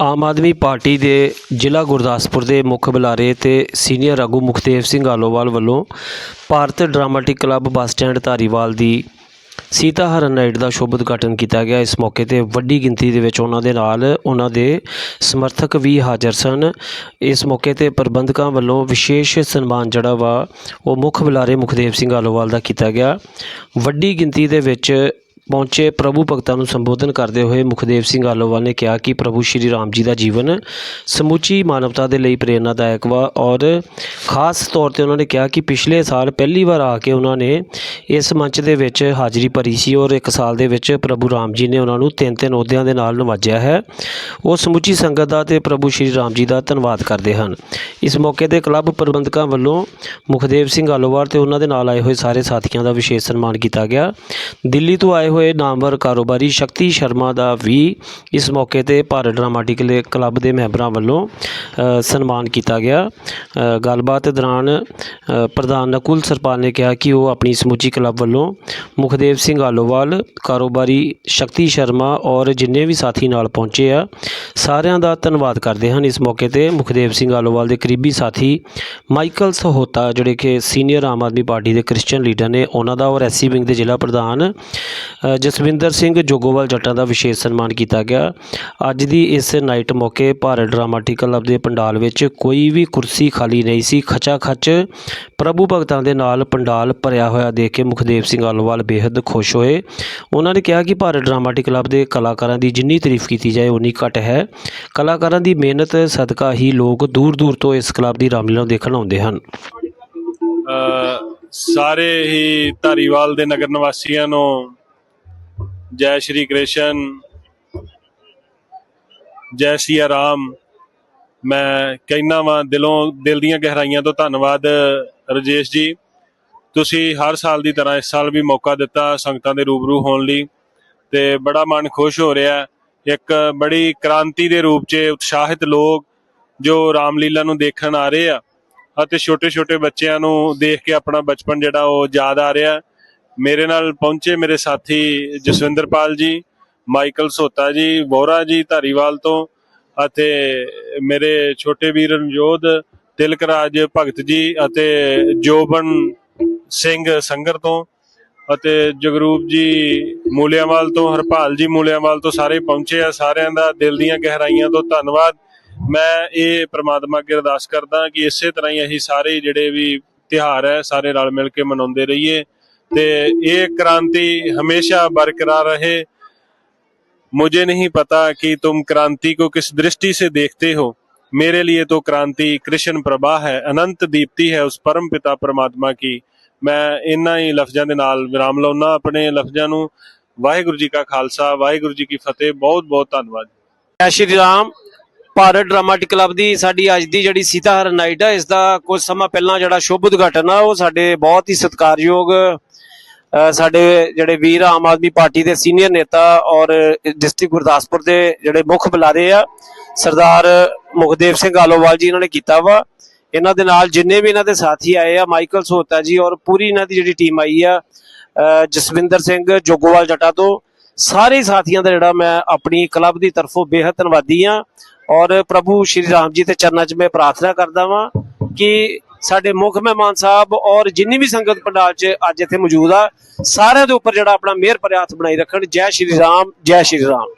ਆਮ Aadmi party ਦੇ ਜ਼ਿਲ੍ਹਾ ਗੁਰਦਾਸਪੁਰ ਦੇ ਮੁੱਖ ਬੁਲਾਰੇ ਤੇ ਸੀਨੀਅਰ ਆਗੂ ਮੁਖਤੇਵ ਸਿੰਘ ਆਲੋਵਾਲ ਵੱਲੋਂ Bharat dramatic club bus stand Dhariwal ਦੀ ਸੀਤਾ ਹਰਨ ਨਾਈਟ ਦਾ ਸ਼ੁਭ ਉਦਘਾਟਨ ਕੀਤਾ ਗਿਆ। ਇਸ ਮੌਕੇ ਤੇ ਵੱਡੀ ਗਿਣਤੀ ਦੇ ਵਿੱਚ ਉਹਨਾਂ ਦੇ ਨਾਲ ਉਹਨਾਂ ਦੇ ਸਮਰਥਕ ਵੀ ਹਾਜ਼ਰ ਸਨ। ਇਸ ਮੌਕੇ ਤੇ ਪ੍ਰਬੰਧਕਾਂ ਵੱਲੋਂ ਵਿਸ਼ੇਸ਼ ਸਨਮਾਨ ਜਿਹੜਾ ਵਾ ਉਹ ਮੁੱਖ ਬੁਲਾਰੇ ਮੁਖਦੇਵ ਸਿੰਘ ਆਲੋਵਾਲ ਦਾ ਕੀਤਾ ਗਿਆ। ਵੱਡੀ ਗਿਣਤੀ ਦੇ ਵਿੱਚ ਪਹੁੰਚੇ ਪ੍ਰਭੂ ਭਗਤਾਂ ਨੂੰ ਸੰਬੋਧਨ ਕਰਦੇ ਹੋਏ ਮੁਖਦੇਵ ਸਿੰਘ ਆਲੋਵਾਲ ਨੇ ਕਿਹਾ ਕਿ ਪ੍ਰਭੂ ਸ਼੍ਰੀ ਰਾਮ ਜੀ ਦਾ ਜੀਵਨ ਸਮੁੱਚੀ ਮਾਨਵਤਾ ਦੇ ਲਈ ਪ੍ਰੇਰਨਾਦਾਇਕ ਵਾ ਔਰ ਖਾਸ ਤੌਰ ਤੇ ਉਹਨਾਂ ਨੇ ਕਿਹਾ ਕਿ ਪਿਛਲੇ ਸਾਲ ਪਹਿਲੀ ਵਾਰ ਆ ਕੇ ਉਹਨਾਂ ਨੇ ਇਸ ਮੰਚ ਦੇ ਵਿੱਚ ਹਾਜ਼ਰੀ ਭਰੀ ਸੀ ਔਰ ਇੱਕ ਸਾਲ ਦੇ ਵਿੱਚ ਪ੍ਰਭੂ ਰਾਮ ਜੀ ਨੇ ਉਹਨਾਂ ਨੂੰ ਤਿੰਨ ਤਿੰਨ ਅਹੁਦਿਆਂ ਦੇ ਨਾਲ ਨਵਾਜਿਆ ਹੈ। ਉਹ ਸਮੁੱਚੀ ਸੰਗਤ ਦਾ ਤੇ ਪ੍ਰਭੂ ਸ਼੍ਰੀ ਰਾਮ ਜੀ ਦਾ ਧੰਨਵਾਦ ਕਰਦੇ ਹਨ। ਇਸ ਮੌਕੇ ਤੇ ਕਲੱਬ ਪ੍ਰਬੰਧਕਾਂ ਵੱਲੋਂ ਮੁਖਦੇਵ ਸਿੰਘ ਆਲੋਵਾਲ ਤੇ ਉਹਨਾਂ ਦੇ ਨਾਲ ਆਏ ਹੋਏ ਸਾਰੇ ਸਾਥੀਆਂ ਦਾ ਵਿਸ਼ੇਸ਼ ਸਨਮਾਨ ਕੀਤਾ ਗਿਆ। ਦਿੱਲੀ ਤੋਂ ਆਏ ਹੋਏ ਨਾਮਵਰ ਕਾਰੋਬਾਰੀ ਸ਼ਕਤੀ ਸ਼ਰਮਾ ਦਾ ਵੀ ਇਸ ਮੌਕੇ ਤੇ ਭਾਰਤ ਡਰਾਮਾਟਿਕ ਲੇ- ਕਲੱਬ ਦੇ ਮੈਂਬਰਾਂ ਵੱਲੋਂ ਸਨਮਾਨ ਕੀਤਾ ਗਿਆ। ਗੱਲਬਾਤ ਦੌਰਾਨ ਪ੍ਰਧਾਨ ਨਕੁਲ ਸਰਪਾਲ ਨੇ ਕਿਹਾ ਕਿ ਉਹ ਆਪਣੀ ਸਮੁੱਚੀ ਕਲੱਬ ਵੱਲੋਂ ਮੁਖਦੇਵ ਸਿੰਘ ਆਲੋਵਾਲ, ਕਾਰੋਬਾਰੀ ਸ਼ਕਤੀ ਸ਼ਰਮਾ ਔਰ ਜਿੰਨੇ ਵੀ ਸਾਥੀ ਨਾਲ ਪਹੁੰਚੇ ਆ, ਸਾਰਿਆਂ ਦਾ ਧੰਨਵਾਦ ਕਰਦੇ ਹਨ। ਇਸ ਮੌਕੇ ਤੇ ਮੁਖਦੇਵ ਸਿੰਘ ਆਲੋਵਾਲ ਦੇ ਕਰੀਬੀ ਸਾਥੀ ਮਾਈਕਲ ਸਹੋਤਾ, ਜਿਹੜੇ ਕਿ ਸੀਨੀਅਰ ਆਮ ਆਦਮੀ ਪਾਰਟੀ ਦੇ ਕ੍ਰਿਸਚੀਅਨ ਲੀਡਰ ਨੇ, ਉਹਨਾਂ ਦਾ ਔਰ ਐਸਸੀ ਵਿੰਗ ਦੇ ਜ਼ਿਲ੍ਹਾ ਪ੍ਰਧਾਨ ਜਸਵਿੰਦਰ ਸਿੰਘ ਜੋਗੋਵਾਲ ਜੱਟਾਂ ਦਾ ਵਿਸ਼ੇਸ਼ ਸਨਮਾਨ ਕੀਤਾ ਗਿਆ। ਅੱਜ ਦੀ ਇਸ ਨਾਈਟ ਮੌਕੇ ਭਾਰਤ ਡਰਾਮਾਟਿਕ ਕਲੱਬ ਦੇ ਪੰਡਾਲ ਵਿੱਚ ਕੋਈ ਵੀ ਕੁਰਸੀ ਖਾਲੀ ਨਹੀਂ ਸੀ। ਖਚਾ ਖਚ ਪ੍ਰਭੂ ਭਗਤਾਂ ਦੇ ਨਾਲ ਪੰਡਾਲ ਭਰਿਆ ਹੋਇਆ ਦੇਖ ਕੇ ਮੁਖਦੇਵ ਸਿੰਘ ਆਲੋਵਾਲ ਬੇहद ਖੁਸ਼ ਹੋਏ। ਉਹਨਾਂ ਨੇ ਕਿਹਾ ਕਿ ਭਾਰਤ ਡਰਾਮਾਟਿਕ ਕਲੱਬ ਦੇ ਕਲਾਕਾਰਾਂ ਦੀ ਜਿੰਨੀ ਤਾਰੀਫ ਕੀਤੀ ਜਾਏ ਉਨੀ ਘੱਟ ਹੈ। ਕਲਾਕਾਰਾਂ ਦੀ ਮਿਹਨਤ, ਸਦਕਾ ਹੀ ਲੋਕ ਦੂਰ ਦੂਰ ਤੋਂ ਇਸ ਕਲੱਬ ਦੀ ਰਾਮਲੀਲਾ ਨੂੰ ਦੇਖਣ ਆਉਂਦੇ ਹਨ। ਸਾਰੇ ਹੀ ਧਾਰੀਵਾਲ ਦੇ ਨਗਰ ਨਿਵਾਸੀਆਂ ਨੂੰ ਜੈ ਸ਼੍ਰੀ ਕ੍ਰਿਸ਼ਨ ਜੈ ਸਿਆ ਰਾਮ ਮੈਂ ਕਹਿਣਾ ਵਾਂ ਦਿਲੋਂ ਦਿਲ ਦੀਆਂ ਗਹਿਰਾਈਆਂ ਤੋਂ ਧੰਨਵਾਦ ਰਜੇਸ਼ ਜੀ ਤੁਸੀਂ ਹਰ ਸਾਲ ਦੀ ਤਰ੍ਹਾਂ ਇਸ ਸਾਲ ਵੀ ਮੌਕਾ ਦਿੱਤਾ ਸੰਗਤਾਂ ਦੇ ਰੂਬਰੂ ਹੋਣ ਲਈ ਤੇ ਬੜਾ ਮਨ ਖੁਸ਼ ਹੋ ਰਿਹਾ ਇੱਕ ਬੜੀ ਕ੍ਰਾਂਤੀ ਦੇ ਰੂਪ 'ਚ ਉਤਸ਼ਾਹਿਤ ਲੋਕ ਜੋ ਰਾਮਲੀਲਾ ਨੂੰ ਦੇਖਣ ਆ ਰਹੇ ਆ ਅਤੇ ਛੋਟੇ-ਛੋਟੇ ਬੱਚਿਆਂ ਨੂੰ ਦੇਖ ਕੇ ਆਪਣਾ ਬਚਪਨ ਜਿਹੜਾ ਉਹ ਯਾਦ ਆ ਰਿਹਾ ਮੇਰੇ ਨਾਲ ਪਹੁੰਚੇ ਮੇਰੇ ਸਾਥੀ ਜਸਵਿੰਦਰਪਾਲ ਜੀ, ਮਾਈਕਲ ਸੋਤਾ ਜੀ ਵੋਰਾ ਜੀ ਧਾਰੀਵਾਲ ਤੋਂ, ਅਤੇ ਮੇਰੇ ਛੋਟੇ ਵੀਰ ਰਣਜੋਧ, ਤਿਲਕਰਾਜ ਭਗਤ ਜੀ ਅਤੇ ਜੋਬਨ ਸਿੰਘ ਸੰਗਰ ਤੋਂ, ਅਤੇ ਜਗਰੂਪ ਜੀ ਮੂਲਿਆਂਵਾਲ ਤੋਂ, ਹਰਪਾਲ ਜੀ ਮੂਲਿਆਂਵਾਲ ਤੋਂ ਸਾਰੇ ਪਹੁੰਚੇ ਆ। ਸਾਰਿਆਂ ਦਾ ਦਿਲ ਦੀਆਂ ਗਹਿਰਾਈਆਂ ਤੋਂ ਧੰਨਵਾਦ। ਮੈਂ ਇਹ ਪ੍ਰਮਾਤਮਾ ਅੱਗੇ ਅਰਦਾਸ ਕਰਦਾ ਕਿ ਇਸੇ ਤਰ੍ਹਾਂ ਹੀ ਅਸੀਂ ਸਾਰੇ ਜਿਹੜੇ ਵੀ ਤਿਹਾਰ ਹੈ, ਸਾਰੇ ਰਲ ਮਿਲ ਕੇ ਮਨਾਉਂਦੇ ਰਹੀਏ। ਤੇ ਇਹ ਕ੍ਰਾਂਤੀ ਹਮੇਸ਼ਾ ਬਰਕਰਾਰ ਰਹੇ मुझे नहीं पता कि तुम क्रांति को किस दृष्टि से देखते हो मेरे लिए तो क्रांति कृष्ण प्रभा है अनंत दीप्ति है उस परम पिता परमात्मा की ਮੈਂ ਇੰਨਾ ਹੀ ਲਫ਼ਜ਼ਾਂ ਦੇ ਨਾਲ ਵਿਰਾਮ ਲਾਉਣਾ ਆਪਣੇ ਲਫ਼ਜ਼ਾਂ ਨੂੰ ਵਾਹਿਗੁਰੂ ਜੀ ਕਾ ਖਾਲਸਾ ਵਾਹਿਗੁਰੂ ਜੀ ਕੀ ਫਤਿਹ ਬਹੁਤ ਬਹੁਤ ਧੰਨਵਾਦ ਜੈ ਸ਼੍ਰੀ ਰਾਮ ਭਾਰਤ ਡਰਾਮਾਟਿਕ ਕਲੱਬ ਦੀ ਸਾਡੀ ਅੱਜ ਦੀ ਜਿਹੜੀ ਸੀਤਾ ਹਰਨ ਨਾਈਟ ਹੈ ਇਸ ਦਾ ਕੁਝ ਸਮਾਂ ਪਹਿਲਾਂ ਜਿਹੜਾ ਸ਼ੁਭ ਉਦਘਾਟਨ ਆ ਉਹ ਸਾਡੇ ਬਹੁਤ ਹੀ ਸਤਿਕਾਰਯੋਗ ਅ, ਸਾਡੇ ਜਿਹੜੇ ਵੀਰ ਆਮ ਆਦਮੀ ਪਾਰਟੀ ਦੇ ਸੀਨੀਅਰ ਨੇਤਾ ਔਰ ਡਿਸਟ੍ਰਿਕਟ ਗੁਰਦਾਸਪੁਰ ਦੇ ਜਿਹੜੇ ਮੁੱਖ ਬੁਲਾਰੇ ਆ, ਸਰਦਾਰ ਮੁਖਦੇਵ ਸਿੰਘ ਆਲੋਵਾਲ ਜੀ ਇਹਨਾਂ ਨੇ ਕੀਤਾ ਵਾ। ਇਹਨਾਂ ਦੇ ਨਾਲ ਜਿੰਨੇ ਵੀ ਇਹਨਾਂ ਦੇ ਸਾਥੀ ਆਏ ਆ, ਮਾਈਕਲ ਸੋਤਾ ਜੀ ਔਰ ਪੂਰੀ ਇਹਨਾਂ ਦੀ ਜਿਹੜੀ ਟੀਮ ਆਈ ਆ ਜਸਵਿੰਦਰ ਸਿੰਘ, ਜੋਗੋਵਾਲ ਜਟਾ ਤੋਂ ਸਾਰੇ ਸਾਥੀਆਂ ਦਾ ਜਿਹੜਾ ਮੈਂ ਆਪਣੀ ਕਲੱਬ ਦੀ ਤਰਫੋਂ ਬੇਹੱਦ ਧੰਨਵਾਦੀ ਆ। ਔਰ ਪ੍ਰਭੂ ਸ਼੍ਰੀ ਰਾਮ ਜੀ ਦੇ ਚਰਨਾਂ 'ਚ ਮੈਂ ਪ੍ਰਾਰਥਨਾ ਕਰਦਾ ਵਾਂ ਕਿ ਸਾਡੇ ਮੁੱਖ ਮਹਿਮਾਨ ਸਾਹਿਬ ਔਰ ਜਿੰਨੀ ਵੀ ਸੰਗਤ ਪੰਡਾਲ 'ਚ ਅੱਜ ਇੱਥੇ ਮੌਜੂਦ ਆ, ਸਾਰਿਆਂ ਦੇ ਉੱਪਰ ਜਿਹੜਾ ਆਪਣਾ ਮਿਹਰ ਭਰਿਆ ਹੱਥ ਬਣਾਈ ਰੱਖਣ। ਜੈ ਸ਼੍ਰੀ ਰਾਮ, ਜੈ ਸ਼੍ਰੀ ਰਾਮ।